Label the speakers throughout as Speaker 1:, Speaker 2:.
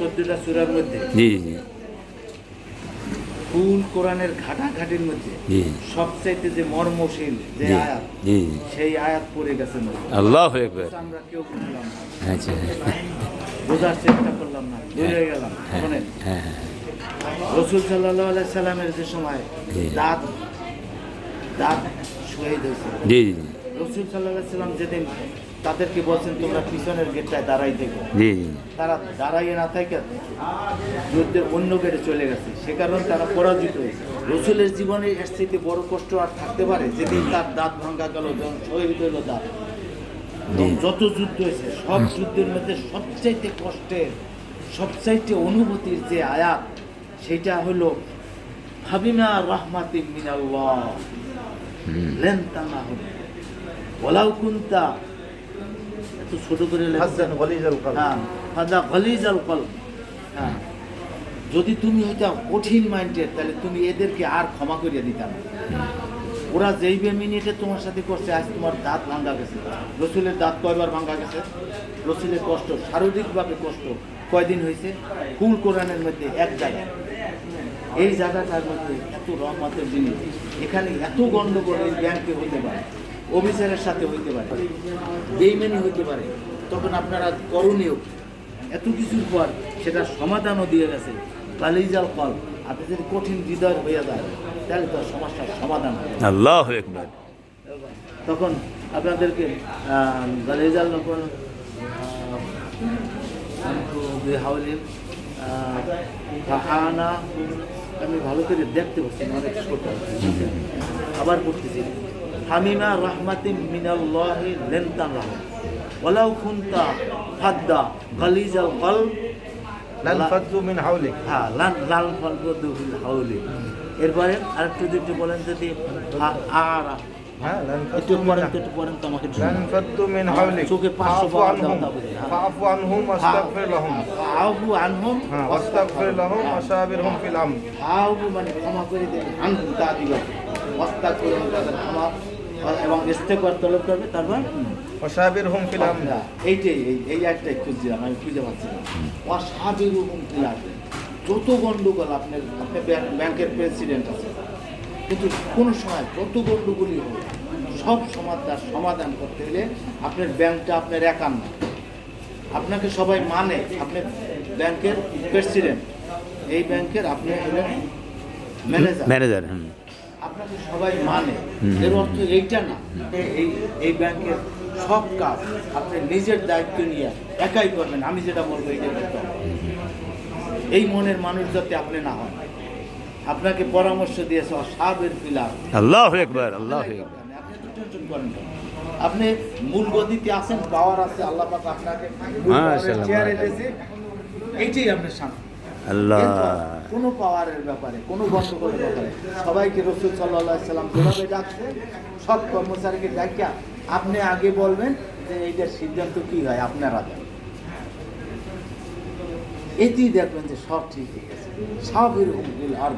Speaker 1: চোদ্দটা সুরার মধ্যে
Speaker 2: জি জি
Speaker 1: ফুল কোরআনের ঘাটাঘাটির মধ্যে সবচাইতে যে মর্মশীল যে আয়াত
Speaker 2: জি
Speaker 1: সেই আয়াত পড়ে গেছে।
Speaker 2: আল্লাহ
Speaker 1: আমরা কেউ বুঝলাম না।
Speaker 2: আচ্ছা
Speaker 1: বোঝার চেষ্টা করলাম না বুঝে গেলাম
Speaker 2: হ্যাঁ
Speaker 1: শোনেন।
Speaker 2: হ্যাঁ হ্যাঁ
Speaker 1: রসুল সাল্লাহ আলাই সাল্লামের যে সময়। দাঁত দাঁত শহীদ হয়েছে। রসুল সাল্লাহ সাল্লাম যেদিন তাদেরকে বলছেন তোমরা পিছনের গেটটায় দাঁড়াই থেকো।
Speaker 2: জি জি।
Speaker 1: তারা দাঁড়াইয়ে না থাকে যুদ্ধের অন্য গেটে চলে গেছে। সে কারণে তারা পরাজিত হয়েছে। রসুলের জীবনে এর থেকে বড় কষ্ট আর থাকতে পারে যেদিন তার দাঁত ভাঙ্গা গেল যখন শহীদ হইল দাঁত যত যুদ্ধ হয়েছে সব যুদ্ধের মধ্যে সবচাইতে কষ্টের সবচাইতে অনুভূতির যে আয়াত সেটা হলো হাবিমা রহমাতি মিনাল্লাহ
Speaker 2: হুম।
Speaker 1: লেনতানা হবে ওলাউ কুন্তা এত ছোট করে হ্যাঁ গলিজ আল কলব। হ্যাঁ যদি তুমি হইতা কঠিন মাইন্ডের তাহলে তুমি এদেরকে আর ক্ষমা করিয়া দিতা না। ওরা যেই বে মিনিটে তোমার সাথে করছে আজ তোমার দাঁত ভাঙ্গা গেছে। রসুলের দাঁত কয়বার ভাঙ্গা গেছে? রসুলের কষ্ট শারীরিকভাবে কষ্ট কয়দিন হয়েছে? ফুল কোরআনের মধ্যে এক জায়গায় এই জায়গাটার মধ্যে এত রহমতের জিনিস। এখানে এত গন্ডগোল এই ব্যাংকে হতে পারে? অফিসারের সাথে হইতে পারে বেইমানি হইতে পারে তখন আপনারা করণীয় এত কিছুর পর সেটা সমাধানও দিয়ে গেছে। কালিজাল কল আপনি যদি কঠিন হৃদয় হয়ে যায় তাহলে তো সমস্যার সমাধান
Speaker 2: আল্লাহ একবার
Speaker 1: তখন আপনাদেরকে গালিজাল নকল হাওলিন ফাহানা আমি ভালো করে দেখতে পাচ্ছি অনেক ছোট। আবার পড়তেছি হামিমা রহমাতিম মিনাল্লাহি লেনতান রাহ ওয়ালাউ খুনতা ফাদ্দা গালিজাল
Speaker 3: মিন হাওলিক
Speaker 1: হ্যাঁ এরপরে আরেকটু দুটো বলেন যদি আর
Speaker 3: হ্যাঁ লান
Speaker 1: একটু তো একটু তো আমাকে একটু
Speaker 3: মিন হাওলিক
Speaker 1: চোখে পাঁচশো
Speaker 3: ফাফু
Speaker 1: পাওয়ার
Speaker 3: আনহুম।
Speaker 1: দাও, তা বুঝি, হ্যাঁ।
Speaker 3: ফাফু আনহুম ওয়াস্তাগফির লাহুম
Speaker 1: আহু আনহুম
Speaker 3: হ্যাঁ লাহুম ফিল
Speaker 1: মানে ক্ষমা করে দেবে আনহুম তা দিবে অস্তা তাদের ক্ষমা এবং ইস্তেকবার তলব করবে তারপর?
Speaker 3: ফিল
Speaker 1: এইটাই এই এই একটাই খুঁজছিলাম আমি খুঁজে যত গন্ডগোল আপনার আপনি ব্যাংক- ব্যাংকের প্রেসিডেন্ট আছে কিন্তু কোনো সময় যত গন্ডগোলই হোক সব সমাধান সমাধান করতে হলে আপনার ব্যাংকটা আপনার একার না আপনাকে সবাই মানে আপনি ব্যাংকের প্রেসিডেন্ট। এই ব্যাংকের আপনি হলেন ম্যানেজার।
Speaker 2: ম্যানেজার
Speaker 1: আপনাকে সবাই মানে। এর অর্থ এইটা না এই এই ব্যাংকের সব কাজ আপনি নিজের দায়িত্ব নিয়ে একাই করবেন। আমি যেটা বলব এইটা করতে এই মনের মানুষ যাতে আপনি না হন। আপনাকে পরামর্শ দিয়েছে অসাবের ফিলাপ
Speaker 2: আল্লাহ একবার আল্লাহ
Speaker 1: আপনি টেনশন করেন আপনি মূল গতিতে আছেন পাওয়ার আছে আল্লাহ পাক আপনাকে চেয়ারে দিয়েছে। এইটাই আপনার শান্তি
Speaker 2: আল্লাহ।
Speaker 1: কোনো পাওয়ারের ব্যাপারে কোনো ব্যাপারে সবাইকে রসুল সাল্লাহ সাল্লাম যেভাবে ডাকছে সব কর্মচারীকে ডাকিয়া আপনি আগে বলবেন যে এইটার সিদ্ধান্ত কি হয় আপনারা দেন এতেই দেখবেন যে সব ঠিক হয়ে গেছে। সব এরকম বিল আর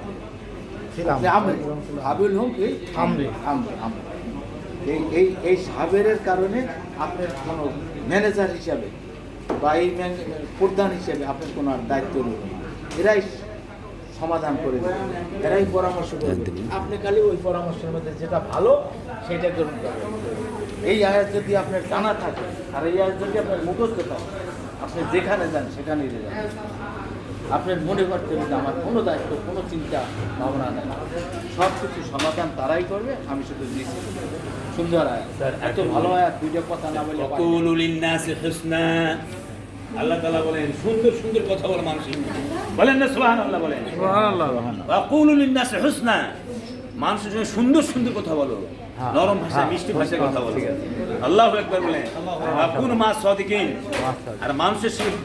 Speaker 3: ফিল
Speaker 1: আপনি
Speaker 3: আমর।
Speaker 1: আমরে হাবিল হোক কি
Speaker 3: আমরে।
Speaker 1: আমরে আমরে। এই এই এই সাবেরের কারণে আপনার কোনো ম্যানেজার হিসাবে বা এই প্রধান হিসাবে আপনার কোনো আর দায়িত্ব রইল না। এরাই সমাধান করে দেবে। এরাই পরামর্শ করে আপনি খালি ওই পরামর্শের মধ্যে যেটা ভালো সেটা গ্রহণ করবেন। এই আয়াত যদি আপনার জানা থাকে আর এই আয়াত যদি আপনার মুখস্থ থাকে আপনি যেখানে যান সেখানেই যান। আপনার মনে করতে হবে যে আমার কোনো দায়িত্ব কোনো চিন্তা ভাবনা নেই। সব কিছু সমাধান তারাই করবে আমি শুধু নিচে সুন্দর আয়াত। এত ভালো আয়াত দুইটা কথা না বলে
Speaker 4: আল্লাহ তালা বলেন সুন্দর সুন্দর কথা বলে বলেন না আল্লাহ বলেন। আল্লাহ মানুষের জন্য সুন্দর সুন্দর কথা বলো। নরম ভাষা মিষ্টি ভাষায় কথা বলো। আল্লাহ একবার বলেন কোন মাস সাদিকিন। আর মানুষের সঙ্গে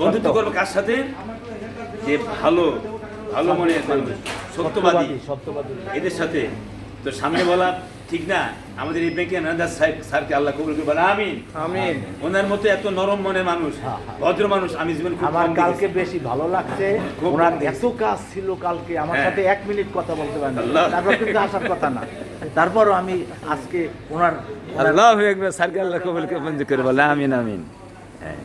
Speaker 4: বন্ধুত্ব করবে কার সাথে? যে ভালো ভালো মনে মানুষ সত্যবাদী।
Speaker 1: সত্যবাদী
Speaker 4: এদের সাথে। তো সামনে বলা ঠিক না? আমাদের এই ব্যাংকে ম্যানেজার সাহেব স্যারকে আল্লাহ কবুল করে বলে আমিন।
Speaker 3: আমিন।
Speaker 4: ওনার মতো এত নরম মনের মানুষ ভদ্র মানুষ আমি জীবন খুব
Speaker 1: আমার কালকে বেশি ভালো লাগছে। ওনার এত কাজ ছিল কালকে আমার
Speaker 4: হ্যাঁ।
Speaker 1: সাথে এক মিনিট কথা বলতে পারেন। তারপর কিন্তু আসার কথা না। তারপরও আমি আজকে ওনার
Speaker 2: আল্লাহ একবার স্যারকে আল্লাহ কবুল করে মঞ্জুর করে বলে আমিন আমিন। হ্যাঁ।